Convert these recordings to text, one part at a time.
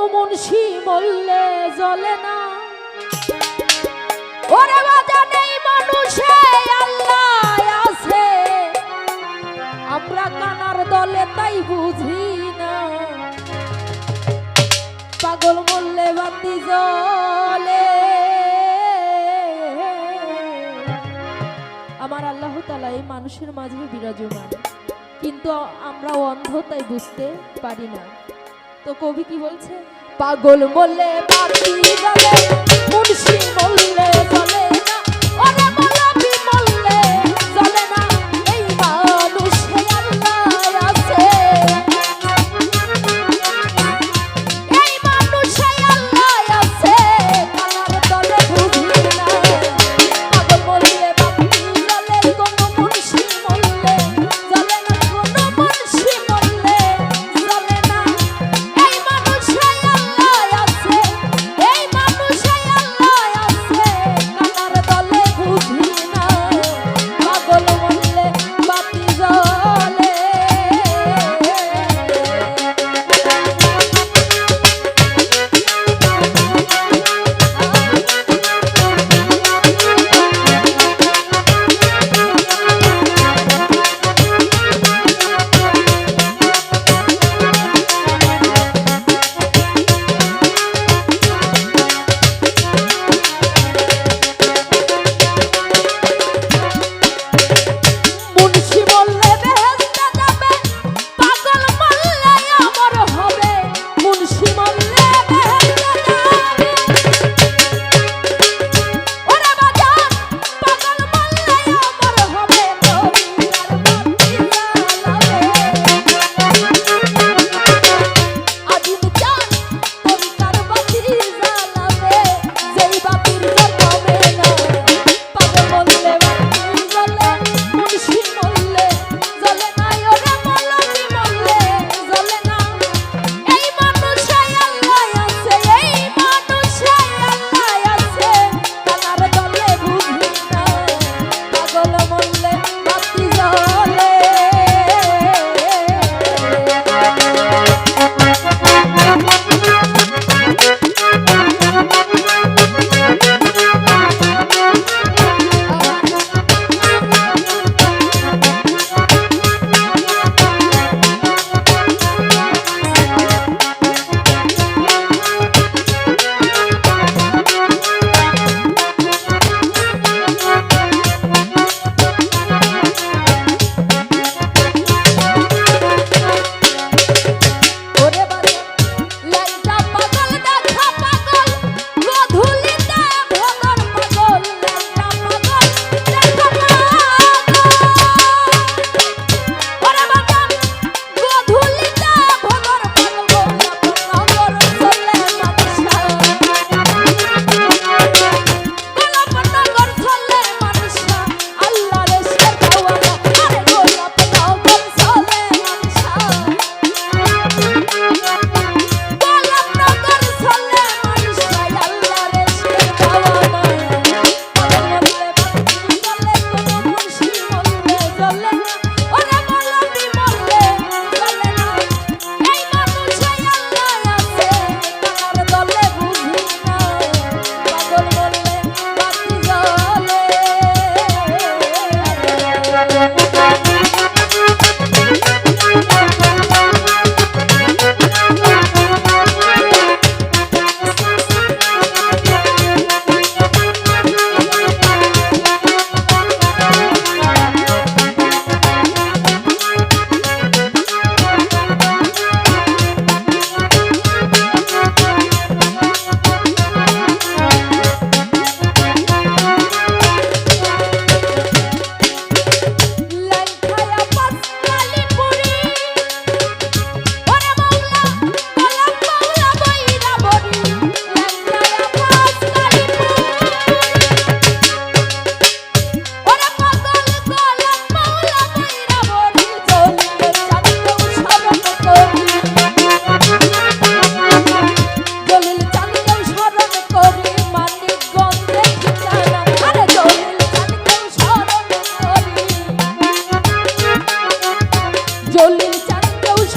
কোনো মুন্সি মরলে জ্বলে না। ওরে বাজা নেই মানুষে, আল্লাহ আছে। আমরা কানার দলে তাই বুঝি না। পাগল মরলে বাতি জলে আমার আল্লাহ তালা এই মানুষের মাঝে বিরাজমান। কিন্তু আমরা অন্ধ তাই বুঝতে পারি না। তো কবি কি বলছে? পাগল বললে পাখি জ্বলে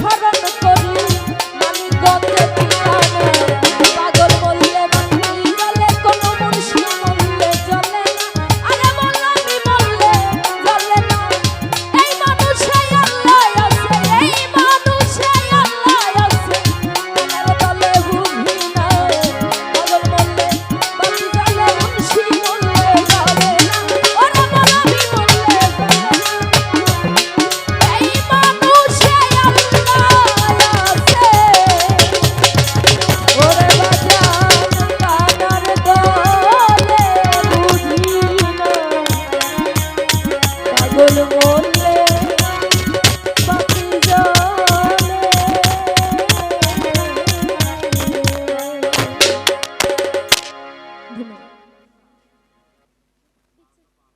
সর্ব